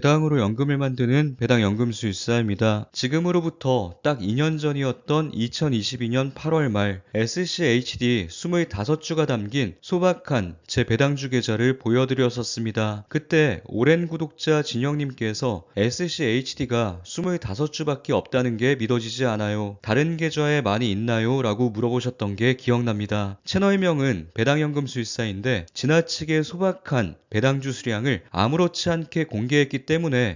배당으로 연금을 만드는 배당연금수입사입니다. 지금으로부터 딱 2년 전이었던 2022년 8월 말 SCHD 25주가 담긴 소박한 제 배당주 계좌를 보여드렸었습니다. 그때 오랜 구독자 진영님께서 SCHD가 25주밖에 없다는 게 믿어지지 않아요. 다른 계좌에 많이 있나요? 라고 물어보셨던 게 기억납니다. 채널명은 배당연금수입사인데 지나치게 소박한 배당주 수량을 아무렇지 않게 공개했기 때문에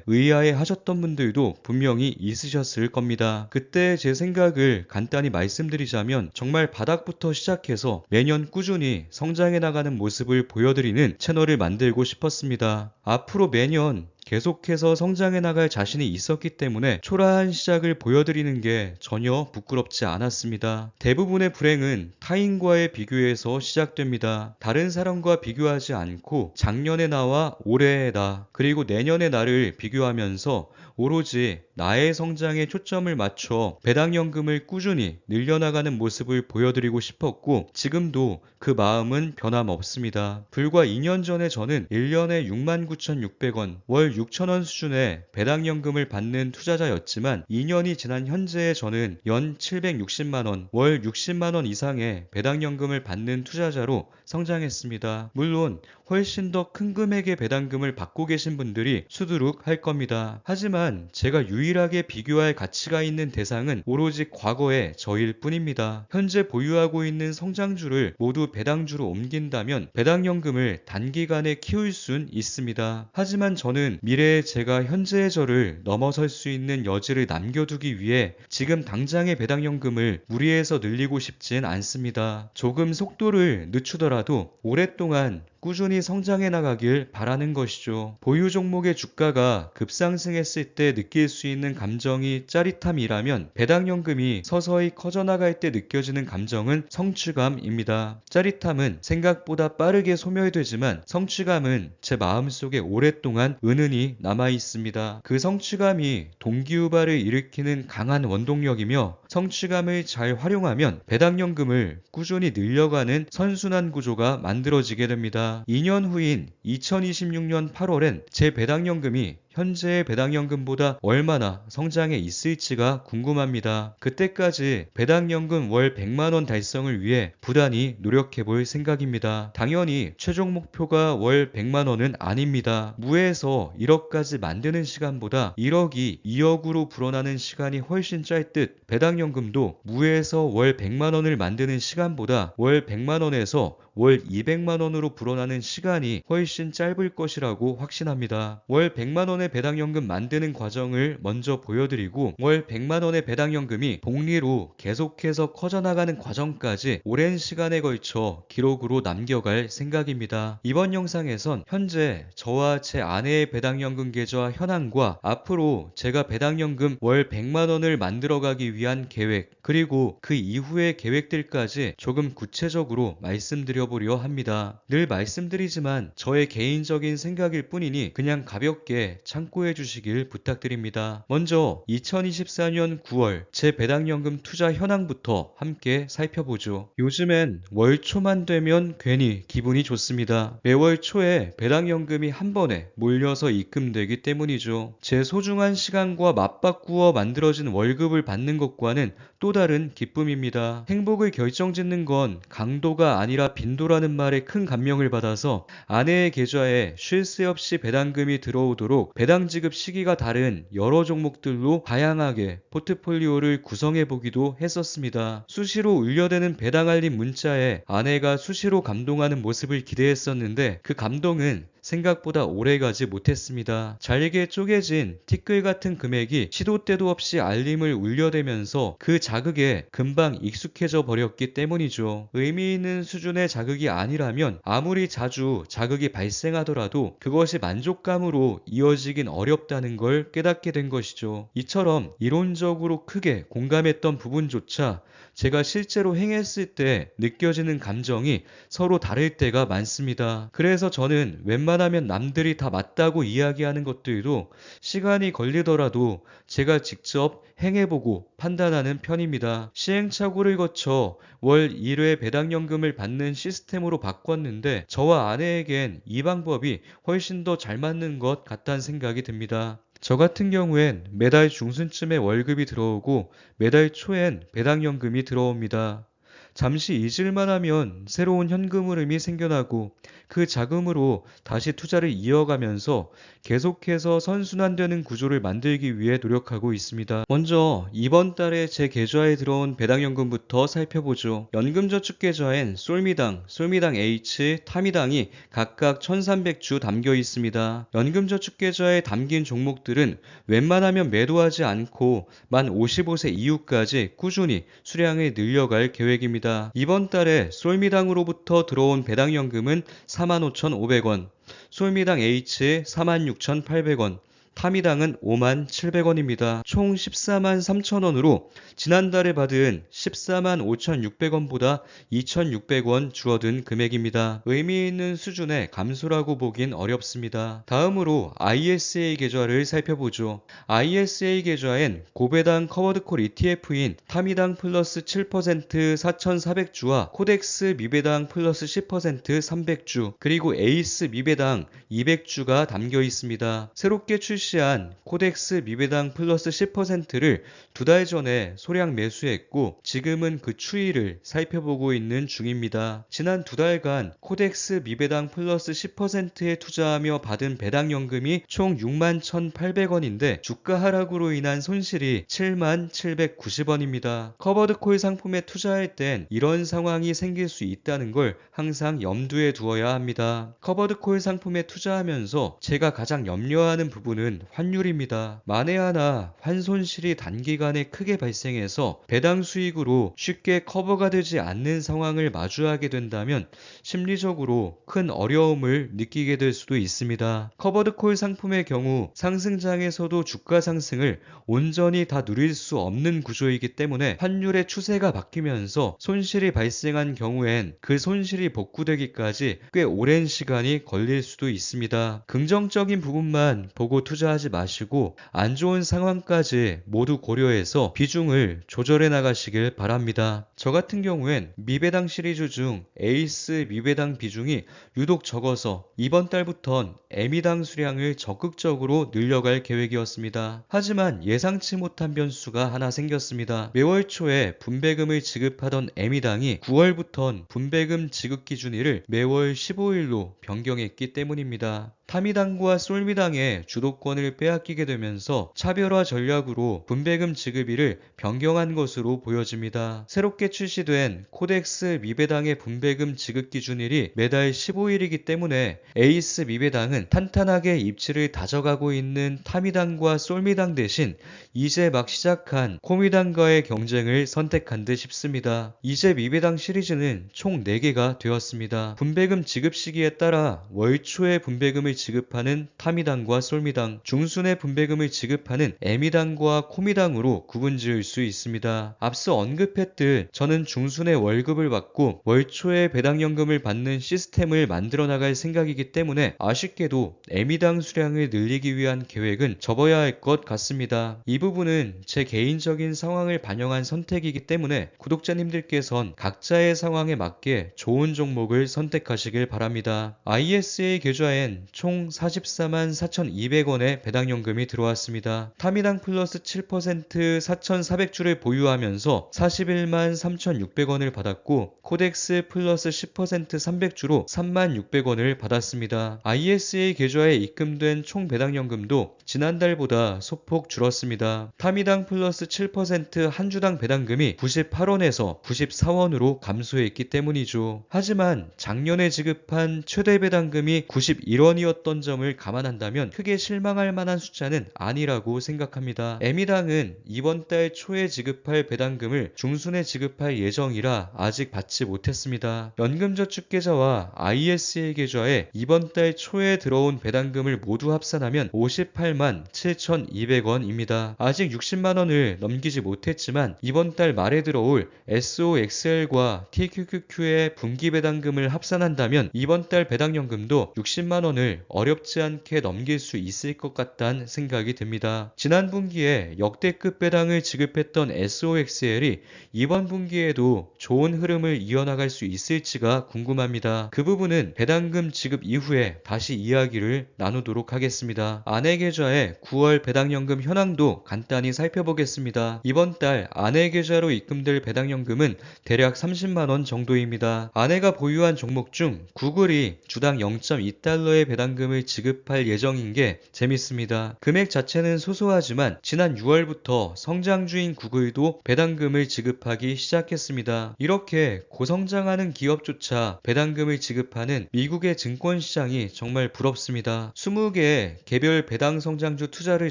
의아해 하셨던 분들도 분명히 있으셨을 겁니다. 그때 제 생각을 간단히 말씀드리자면 정말 바닥부터 시작해서 매년 꾸준히 성장해 나가는 모습을 보여드리는 채널을 만들고 싶었습니다. 앞으로 매년 계속해서 성장해 나갈 자신이 있었기 때문에 초라한 시작을 보여드리는 게 전혀 부끄럽지 않았습니다. 대부분의 불행은 타인과의 비교에서 시작됩니다. 다른 사람과 비교하지 않고 작년의 나와 올해의 나, 그리고 내년의 나를 비교하면서 오로지 나의 성장에 초점을 맞춰 배당연금을 꾸준히 늘려나가는 모습을 보여드리고 싶었고 지금도 그 마음은 변함없습니다. 불과 2년 전에 저는 1년에 69,600원, 월 6,000원 수준의 배당연금을 받는 투자자였지만 2년이 지난 현재의 저는 연 760만원, 월 60만원 이상의 배당연금을 받는 투자자로 성장했습니다. 물론 훨씬 더 큰 금액의 배당금을 받고 계신 분들이 수두룩 할 겁니다. 하지만 제가 유일하게 비교할 가치가 있는 대상은 오로지 과거의 저일 뿐입니다. 현재 보유하고 있는 성장주를 모두 배당주로 옮긴다면 배당연금을 단기간에 키울 순 있습니다. 하지만 저는 미래에 제가 현재의 저를 넘어설 수 있는 여지를 남겨두기 위해 지금 당장의 배당연금을 무리해서 늘리고 싶진 않습니다. 조금 속도를 늦추더라도 오랫동안 꾸준히 성장해 나가길 바라는 것이죠. 보유 종목의 주가가 급상승했을 때 느낄 수 있는 감정이 짜릿함이라면 배당연금이 서서히 커져나갈 때 느껴지는 감정은 성취감입니다. 짜릿함은 생각보다 빠르게 소멸되지만 성취감은 제 마음속에 오랫동안 은은히 남아 있습니다. 그 성취감이 동기유발을 일으키는 강한 원동력이며 성취감을 잘 활용하면 배당연금을 꾸준히 늘려가는 선순환 구조가 만들어지게 됩니다. 2년 후인 2026년 8월엔 제 배당연금이 현재의 배당연금보다 얼마나 성장해 있을지가 궁금합니다. 그때까지 배당연금 월 100만원 달성을 위해 부단히 노력해 볼 생각입니다. 당연히 최종 목표가 월 100만원은 아닙니다. 무에서 1억까지 만드는 시간보다 1억이 2억으로 불어나는 시간이 훨씬 짧듯 배당연금도 무에서 월 100만원을 만드는 시간보다 월 100만원에서 월 200만원으로 불어나는 시간이 훨씬 짧을 것이라고 확신합니다. 월 100만원 의 배당연금 만드는 과정을 먼저 보여드리고 월 100만원의 배당연금이 복리로 계속해서 커져나가는 과정까지 오랜 시간에 걸쳐 기록으로 남겨갈 생각입니다. 이번 영상에선 현재 저와 제 아내의 배당연금 계좌 현황과 앞으로 제가 배당연금 월 100만원을 만들어가기 위한 계획 그리고 그 이후의 계획들까지 조금 구체적으로 말씀드려 보려 합니다. 늘 말씀드리지만 저의 개인적인 생각일 뿐이니 그냥 가볍게 참고해 주시길 부탁드립니다. 먼저 2024년 9월 제 배당연금 투자 현황부터 함께 살펴보죠. 요즘엔 월 초만 되면 괜히 기분이 좋습니다. 매월 초에 배당연금이 한 번에 몰려서 입금되기 때문이죠. 제 소중한 시간과 맞바꾸어 만들어진 월급을 받는 것과는 또 다른 기쁨입니다. 행복을 결정짓는 건 강도가 아니라 빈도라는 말에 큰 감명을 받아서 아내의 계좌에 쉴 새 없이 배당금이 들어오도록 배당 지급 시기가 다른 여러 종목들로 다양하게 포트폴리오를 구성해 보기도 했었습니다. 수시로 울려대는 배당 알림 문자에 아내가 수시로 감동하는 모습을 기대했었는데 그 감동은 생각보다 오래가지 못했습니다. 잘게 쪼개진 티끌 같은 금액이 시도 때도 없이 알림을 울려대면서 그 자극에 금방 익숙해져 버렸기 때문이죠. 의미 있는 수준의 자극이 아니라면 아무리 자주 자극이 발생하더라도 그것이 만족감으로 이어지긴 어렵다는 걸 깨닫게 된 것이죠. 이처럼 이론적으로 크게 공감했던 부분조차 제가 실제로 행했을 때 느껴지는 감정이 서로 다를 때가 많습니다. 그래서 저는 웬만하면 남들이 다 맞다고 이야기하는 것들도 시간이 걸리더라도 제가 직접 행해보고 판단하는 편입니다. 시행착오를 거쳐 월 1회 배당연금을 받는 시스템으로 바꿨는데 저와 아내에겐 이 방법이 훨씬 더 잘 맞는 것 같다는 생각이 듭니다. 저 같은 경우엔 매달 중순쯤에 월급이 들어오고 매달 초엔 배당연금이 들어옵니다. 잠시 잊을만 하면 새로운 현금 흐름이 생겨나고 그 자금으로 다시 투자를 이어가면서 계속해서 선순환되는 구조를 만들기 위해 노력하고 있습니다. 먼저 이번 달에 제 계좌에 들어온 배당연금부터 살펴보죠. 연금저축계좌엔 솔미당, 솔미당 H, 타미당이 각각 1300주 담겨 있습니다. 연금저축계좌에 담긴 종목들은 웬만하면 매도하지 않고 만 55세 이후까지 꾸준히 수량을 늘려갈 계획입니다. 이번 달에 솔미당으로부터 들어온 배당연금은 45,500원, 솔미당 H 46,800원, 타미당은 5만 700원입니다. 총 14만 3천원으로 지난달에 받은 14만 5,600원보다 2,600원 줄어든 금액입니다. 의미 있는 수준의 감소라고 보긴 어렵습니다. 다음으로 ISA 계좌를 살펴보죠. ISA 계좌엔 고배당 커버드콜 ETF인 타미당 플러스 7% 4,400주와 코덱스 미배당 플러스 10% 300주 그리고 에이스 미배당 200주가 담겨 있습니다. 새롭게 출시 출시한 코덱스 미배당 플러스 10%를 두 달 전에 소량 매수했고 지금은 그 추이를 살펴보고 있는 중입니다. 지난 두 달간 코덱스 미배당 플러스 10%에 투자하며 받은 배당연금이 총 6만 1,800원인데 주가 하락으로 인한 손실이 7만 790원입니다. 커버드콜 상품에 투자할 땐 이런 상황이 생길 수 있다는 걸 항상 염두에 두어야 합니다. 커버드콜 상품에 투자하면서 제가 가장 염려하는 부분은 환율입니다. 만에 하나 환손실이 단기간에 크게 발생해서 배당 수익으로 쉽게 커버가 되지 않는 상황을 마주하게 된다면 심리적으로 큰 어려움을 느끼게 될 수도 있습니다. 커버드콜 상품의 경우 상승장에서도 주가 상승을 온전히 다 누릴 수 없는 구조이기 때문에 환율의 추세가 바뀌면서 손실이 발생한 경우엔 그 손실이 복구되기까지 꽤 오랜 시간이 걸릴 수도 있습니다. 긍정적인 부분만 보고 투자 투자하지 마시고 안 좋은 상황까지 모두 고려해서 비중을 조절해 나가시길 바랍니다. 저 같은 경우엔 미배당 시리즈 중 에이스 미배당 비중이 유독 적어서 이번 달부턴 에미당 수량을 적극적으로 늘려갈 계획이었습니다. 하지만 예상치 못한 변수가 하나 생겼습니다. 매월 초에 분배금을 지급하던 에미당이 9월부턴 분배금 지급 기준일을 매월 15일로 변경했기 때문입니다. 타미당과 솔미당의 주도권을 빼앗기게 되면서 차별화 전략으로 분배금 지급일을 변경한 것으로 보여집니다. 새롭게 출시된 코덱스 미배당의 분배금 지급 기준일이 매달 15일이기 때문에 에이스 미배당은 탄탄하게 입지를 다져가고 있는 타미당과 솔미당 대신 이제 막 시작한 코미당과의 경쟁을 선택한 듯 싶습니다. 이제 미배당 시리즈는 총 4개가 되었습니다. 분배금 지급 시기에 따라 월 초에 분배금을 지급하는 타미당과 솔미당, 중순의 분배금을 지급하는 에미당과 코미당으로 구분 지을 수 있습니다. 앞서 언급했듯 저는 중순의 월급을 받고 월 초에 배당연금을 받는 시스템을 만들어 나갈 생각이기 때문에 아쉽게도 에미당 수량을 늘리기 위한 계획은 접어야 할 것 같습니다. 이 부분은 제 개인적인 상황을 반영한 선택이기 때문에 구독자님들께선 각자의 상황에 맞게 좋은 종목을 선택하시길 바랍니다. ISA 계좌엔 총총 44만 4,200원의 배당연금이 들어왔습니다. 타미당 플러스 7% 4,400주를 보유하면서 41만 3,600원을 받았고 코덱스 플러스 10% 300주로 3만 600원을 받았습니다. ISA 계좌에 입금된 총 배당연금도 지난달보다 소폭 줄었습니다. 타미당 플러스 7%한 주당 배당금이 98원에서 94원으로 감소했기 때문이죠. 하지만 작년에 지급한 최대 배당금이 91원이었 있었던 점을 감안한다면 크게 실망할 만한 숫자는 아니라고 생각합니다. 에미당은 이번 달 초에 지급할 배당금을 중순에 지급할 예정이라 아직 받지 못했습니다. 연금저축계좌와 ISA 계좌에 이번 달 초에 들어온 배당금을 모두 합산하면 58만 7,200원입니다. 아직 60만 원을 넘기지 못했지만 이번 달 말에 들어올 SOXL과 TQQQ의 분기 배당금을 합산한다면 이번 달 배당연금도 60만 원을 어렵지 않게 넘길 수 있을 것 같다는 생각이 듭니다. 지난 분기에 역대급 배당을 지급했던 SOXL이 이번 분기에도 좋은 흐름을 이어나갈 수 있을지가 궁금합니다. 그 부분은 배당금 지급 이후에 다시 이야기를 나누도록 하겠습니다. 아내 계좌의 9월 배당연금 현황도 간단히 살펴보겠습니다. 이번 달 아내 계좌로 입금될 배당연금은 대략 30만원 정도입니다. 아내가 보유한 종목 중 구글이 주당 0.2달러의 배당 금을 지급할 예정인 게 재밌습니다. 금액 자체는 소소하지만 지난 6월부터 성장주인 구글도 배당금을 지급하기 시작했습니다. 이렇게 고성장하는 기업조차 배당금을 지급하는 미국의 증권시장이 정말 부럽습니다. 20개의 개별 배당 성장주 투자를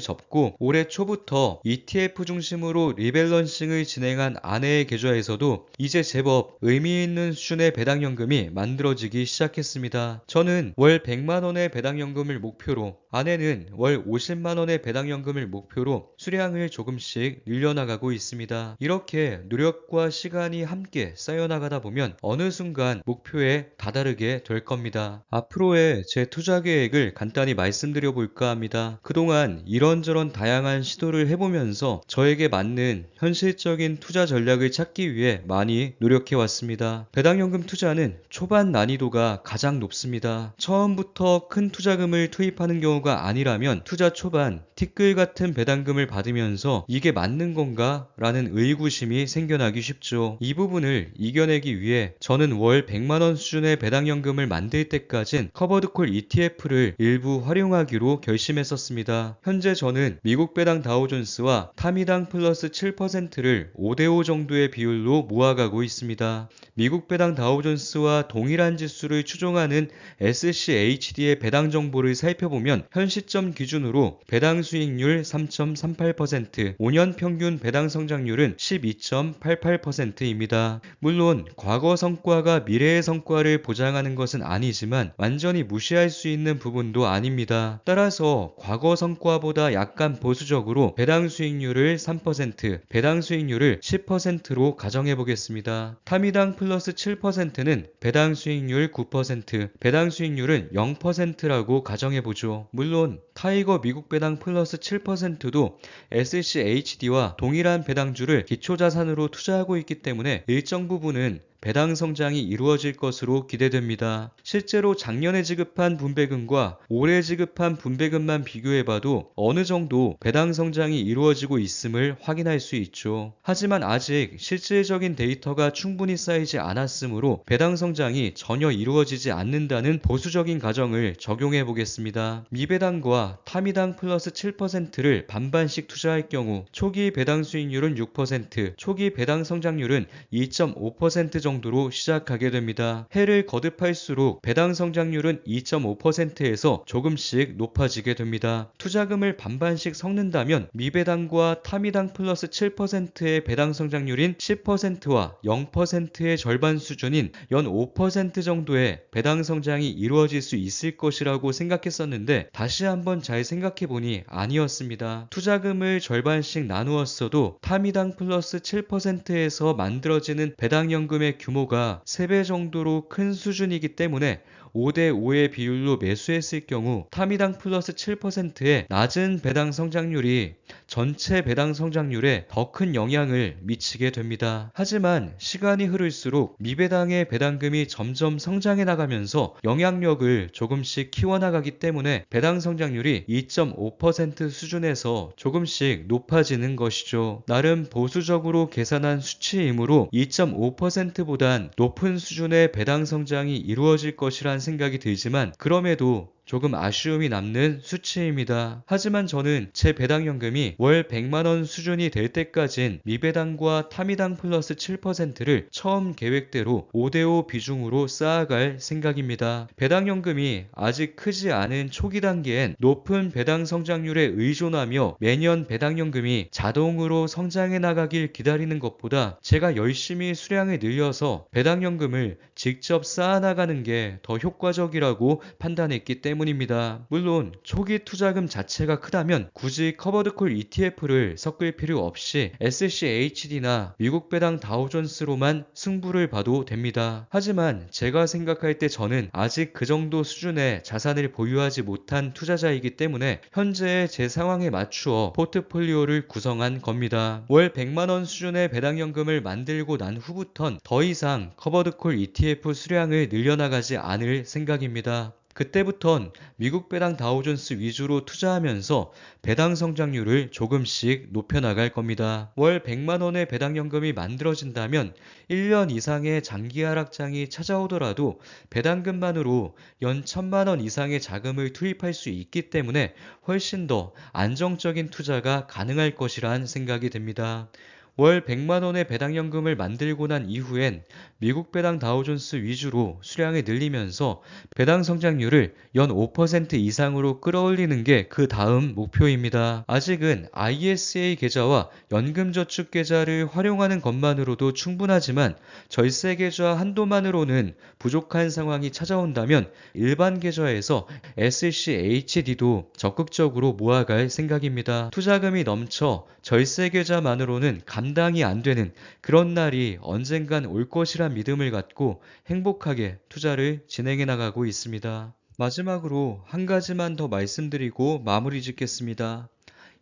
접고 올해 초부터 ETF 중심으로 리밸런싱을 진행한 아내의 계좌에서도 이제 제법 의미 있는 수준의 배당연금이 만들어지기 시작했습니다. 저는 월 100만원의 배당연금을 목표로 아내는 월 50만원의 배당연금을 목표로 수량을 조금씩 늘려나가고 있습니다. 이렇게 노력과 시간이 함께 쌓여나가다 보면 어느 순간 목표에 다다르게 될 겁니다. 앞으로의 제 투자 계획을 간단히 말씀드려 볼까 합니다. 그동안 이런저런 다양한 시도를 해보면서 저에게 맞는 현실적인 투자 전략을 찾기 위해 많이 노력해 왔습니다. 배당연금 투자는 초반 난이도가 가장 높습니다. 처음부터 큰 투자금을 투입하는 경우가 아니라면 투자 초반 티끌 같은 배당금을 받으면서 이게 맞는 건가? 라는 의구심이 생겨나기 쉽죠. 이 부분을 이겨내기 위해 저는 월 100만원 수준의 배당연금을 만들 때까진 커버드콜 ETF를 일부 활용하기로 결심했었습니다. 현재 저는 미국 배당 다우존스와 타미당 플러스 7%를 5대5 정도의 비율로 모아가고 있습니다. 미국 배당 다우존스와 동일한 지수를 추종하는 SCHD의 배당 정보를 살펴보면 현 시점 기준으로 배당 수익률 3.38%, 5년 평균 배당 성장률은 12.88%입니다. 물론 과거 성과가 미래의 성과를 보장하는 것은 아니지만 완전히 무시할 수 있는 부분도 아닙니다. 따라서 과거 성과보다 약간 보수적으로 배당 수익률을 3%, 배당 수익률을 10%로 가정해 보겠습니다. 타미당 플러스 7%는 배당 수익률 9%, 배당 수익률은 0% 라고 가정해 보죠. 물론 타이거 미국 배당 플러스 7%도 SCHD와 동일한 배당주를 기초자산으로 투자하고 있기 때문에 일정 부분은 배당 성장이 이루어질 것으로 기대됩니다. 실제로 작년에 지급한 분배금과 올해 지급한 분배금만 비교해봐도 어느 정도 배당 성장이 이루어지고 있음을 확인할 수 있죠. 하지만 아직 실질적인 데이터가 충분히 쌓이지 않았으므로 배당 성장이 전혀 이루어지지 않는다는 보수적인 가정을 적용해 보겠습니다. 미배당과 타미당 플러스 7%를 반반씩 투자할 경우 초기 배당 수익률은 6%, 초기 배당 성장률은 2.5% 정도 정도로 시작하게 됩니다. 해를 거듭할수록 배당 성장률은 2.5%에서 조금씩 높아지게 됩니다. 투자금을 반반씩 섞는다면 미배당과 타미당 플러스 7%의 배당 성장률인 10%와 0%의 절반 수준인 연 5% 정도의 배당 성장이 이루어질 수 있을 것이라고 생각했었는데 다시 한번 잘 생각해보니 아니었습니다. 투자금을 절반씩 나누었어도 타미당 플러스 7%에서 만들어지는 배당연금의 규모가 3배 정도로 큰 수준이기 때문에 5대5의 비율로 매수했을 경우 타미당 플러스 7%의 낮은 배당 성장률이 전체 배당 성장률에 더 큰 영향을 미치게 됩니다. 하지만 시간이 흐를수록 미배당의 배당금이 점점 성장해 나가면서 영향력을 조금씩 키워나가기 때문에 배당 성장률이 2.5% 수준에서 조금씩 높아지는 것이죠. 나름 보수적으로 계산한 수치이므로 2.5%보단 높은 수준의 배당 성장이 이루어질 것이란 생각이 들지만 그럼에도 조금 아쉬움이 남는 수치입니다. 하지만 저는 제 배당연금이 월 100만원 수준이 될 때까진 미배당과 타미당 플러스 7%를 처음 계획대로 5대5 비중으로 쌓아갈 생각입니다. 배당연금이 아직 크지 않은 초기 단계엔 높은 배당 성장률에 의존하며 매년 배당연금이 자동으로 성장해 나가길 기다리는 것보다 제가 열심히 수량을 늘려서 배당연금을 직접 쌓아나가는 게 더 효과적이라고 판단했기 때문입니다. 때문입니다. 물론 초기 투자금 자체가 크다면 굳이 커버드콜 ETF를 섞을 필요 없이 SCHD나 미국 배당 다우존스로만 승부를 봐도 됩니다. 하지만 제가 생각할 때 저는 아직 그 정도 수준의 자산을 보유하지 못한 투자자이기 때문에 현재의 제 상황에 맞추어 포트폴리오를 구성한 겁니다. 월 100만원 수준의 배당연금을 만들고 난 후부턴 더 이상 커버드콜 ETF 수량을 늘려나가지 않을 생각입니다. 그때부턴 미국 배당 다우존스 위주로 투자하면서 배당 성장률을 조금씩 높여나갈 겁니다. 월 100만원의 배당연금이 만들어진다면 1년 이상의 장기 하락장이 찾아오더라도 배당금만으로 연 1000만원 이상의 자금을 투입할 수 있기 때문에 훨씬 더 안정적인 투자가 가능할 것이란 생각이 듭니다. 월 100만원의 배당연금을 만들고 난 이후엔 미국 배당 다우존스 위주로 수량을 늘리면서 배당 성장률을 연 5% 이상으로 끌어올리는 게 그 다음 목표입니다. 아직은 ISA 계좌와 연금저축 계좌를 활용하는 것만으로도 충분하지만 절세 계좌 한도만으로는 부족한 상황이 찾아온다면 일반 계좌에서 SCHD도 적극적으로 모아갈 생각입니다. 투자금이 넘쳐 절세 계좌만으로는 감 당이 안 되는 그런 날이 언젠간 올 것이란 믿음을 갖고 행복하게 투자를 진행해 나가고 있습니다. 마지막으로 한 가지만 더 말씀드리고 마무리 짓겠습니다.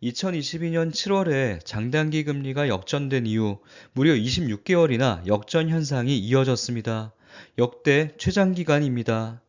2022년 7월에 장단기 금리가 역전된 이후 무려 26개월이나 역전 현상이 이어졌습니다. 역대 최장기간입니다.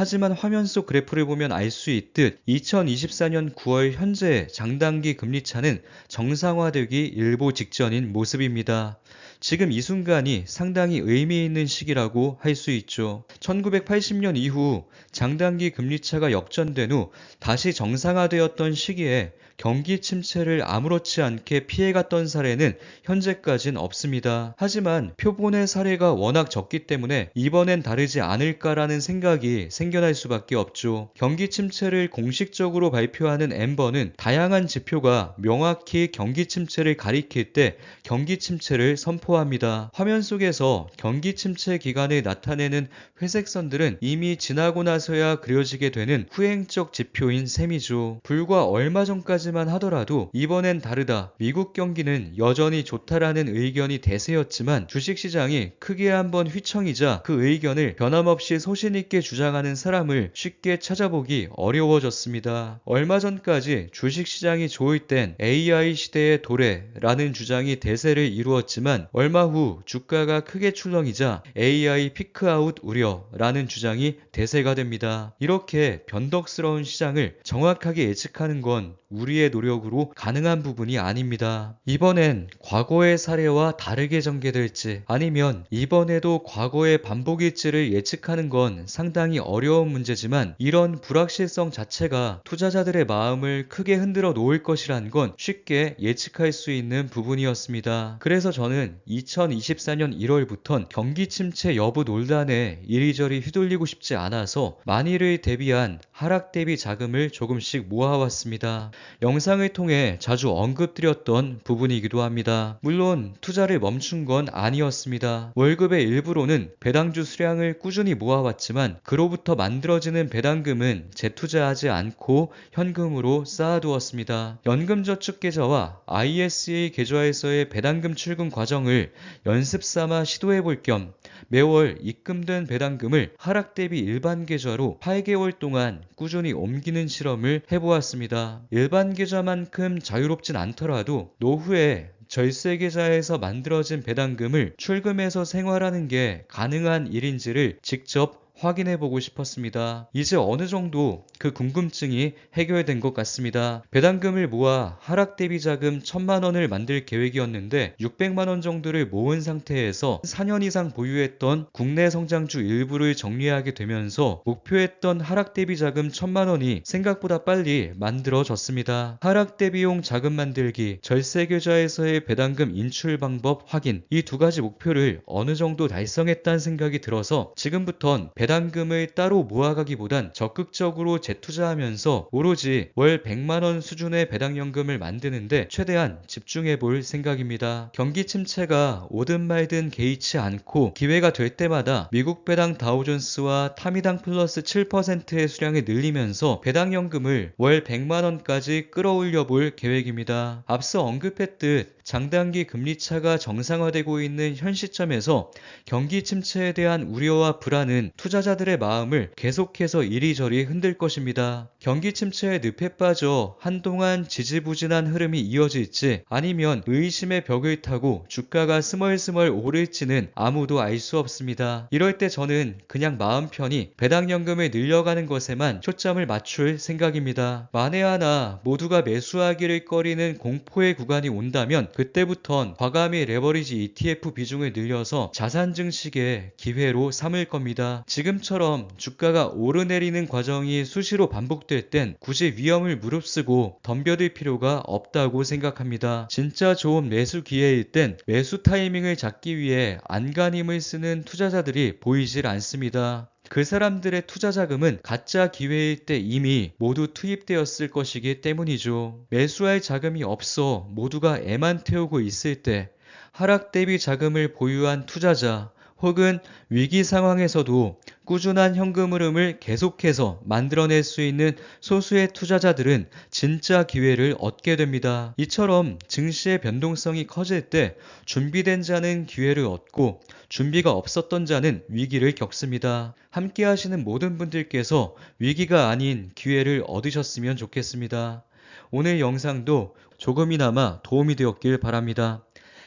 하지만 화면 속 그래프를 보면 알 수 있듯 2024년 9월 현재 장단기 금리차는 정상화되기 일보 직전인 모습입니다. 지금 이 순간이 상당히 의미 있는 시기라고 할 수 있죠. 1980년 이후 장단기 금리차가 역전된 후 다시 정상화되었던 시기에 경기 침체를 아무렇지 않게 피해갔던 사례는 현재까진 없습니다. 하지만 표본의 사례가 워낙 적기 때문에 이번엔 다르지 않을까라는 생각이 생겨날 수밖에 없죠. 경기 침체를 공식적으로 발표하는 엠버는 다양한 지표가 명확히 경기 침체를 가리킬 때 경기 침체를 선포 합니다. 화면 속에서 경기 침체 기간을 나타내는 회색 선들은 이미 지나고 나서야 그려지게 되는 후행적 지표인 셈이죠. 불과 얼마 전까지 하지만 하더라도 이번엔 다르다. 미국 경기는 여전히 좋다라는 의견이 대세였지만 주식시장이 크게 한번 휘청이자 그 의견을 변함없이 소신있게 주장하는 사람을 쉽게 찾아보기 어려워졌습니다. 얼마 전까지 주식시장이 좋을 땐 AI 시대의 도래라는 주장이 대세를 이루었지만 얼마 후 주가가 크게 출렁이자 AI 피크아웃 우려라는 주장이 대세가 됩니다. 이렇게 변덕스러운 시장을 정확하게 예측하는 건 우리의 노력으로 가능한 부분이 아닙니다. 이번엔 과거의 사례와 다르게 전개될지 아니면 이번에도 과거의 반복일지를 예측하는 건 상당히 어려운 문제지만 이런 불확실성 자체가 투자자들의 마음을 크게 흔들어 놓을 것이란 건 쉽게 예측할 수 있는 부분이었습니다. 그래서 저는 2024년 1월부턴 경기 침체 여부 논란에 이리저리 휘둘리고 싶지 않아서 만일을 대비한 하락 대비 자금을 조금씩 모아왔습니다. 영상을 통해 자주 언급드렸던 부분이기도 합니다. 물론 투자를 멈춘 건 아니었습니다. 월급의 일부로는 배당주 수량을 꾸준히 모아왔지만 그로부터 만들어지는 배당금은 재투자하지 않고 현금으로 쌓아두었습니다. 연금저축계좌와 ISA 계좌에서의 배당금 출금 과정을 연습 삼아 시도해 볼 겸 매월 입금된 배당금을 하락 대비 일반 계좌로 8개월 동안 꾸준히 옮기는 실험을 해보았습니다. 일반 계좌만큼 자유롭진 않더라도 노후에 절세 계좌에서 만들어진 배당금을 출금해서 생활하는 게 가능한 일인지를 직접 확인해 보고 싶었습니다. 이제 어느 정도 그 궁금증이 해결된 것 같습니다. 배당금을 모아 하락 대비 자금 1000만 원을 만들 계획이었는데 600만 원 정도를 모은 상태에서 4년 이상 보유했던 국내 성장주 일부를 정리하게 되면서 목표했던 하락 대비 자금 1000만 원이 생각보다 빨리 만들어졌습니다. 하락 대비용 자금 만들기, 절세 계좌에서의 배당금 인출 방법 확인 이 두 가지 목표를 어느 정도 달성했다는 생각이 들어서 지금부턴 배당 배당금을 따로 모아가기보단 적극적으로 재투자하면서 오로지 월 100만원 수준의 배당연금을 만드는데 최대한 집중해 볼 생각입니다. 경기 침체가 오든 말든 개의치 않고 기회가 될 때마다 미국 배당 다우존스와 타미당 플러스 7%의 수량을 늘리면서 배당연금을 월 100만원까지 끌어올려 볼 계획입니다. 앞서 언급했듯 장단기 금리차가 정상화되고 있는 현 시점에서 경기 침체에 대한 우려와 불안은 투자 자들의 마음을 계속해서 이리저리 흔들 것입니다. 경기 침체에 늪에 빠져 한동안 지지부진한 흐름이 이어질지 아니면 의심의 벽을 타고 주가가 스멀스멀 오를지는 아무도 알 수 없습니다. 이럴 때 저는 그냥 마음 편히 배당연금을 늘려가는 것에만 초점을 맞출 생각입니다. 만에 하나 모두가 매수하기를 꺼리는 공포의 구간이 온다면 그때부턴 과감히 레버리지 ETF 비중을 늘려서 자산 증식의 기회로 삼을 겁니다. 지금처럼 주가가 오르내리는 과정이 수시로 반복될 땐 굳이 위험을 무릅쓰고 덤벼들 필요가 없다고 생각합니다. 진짜 좋은 매수 기회일 땐 매수 타이밍을 잡기 위해 안간힘을 쓰는 투자자들이 보이질 않습니다. 그 사람들의 투자 자금은 가짜 기회일 때 이미 모두 투입되었을 것이기 때문이죠. 매수할 자금이 없어 모두가 애만 태우고 있을 때 하락 대비 자금을 보유한 투자자 혹은 위기 상황에서도 꾸준한 현금 흐름을 계속해서 만들어낼 수 있는 소수의 투자자들은 진짜 기회를 얻게 됩니다. 이처럼 증시의 변동성이 커질 때 준비된 자는 기회를 얻고 준비가 없었던 자는 위기를 겪습니다. 함께 하시는 모든 분들께서 위기가 아닌 기회를 얻으셨으면 좋겠습니다. 오늘 영상도 조금이나마 도움이 되었길 바랍니다.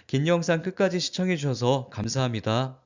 긴 영상 끝까지 시청해주셔서 감사합니다.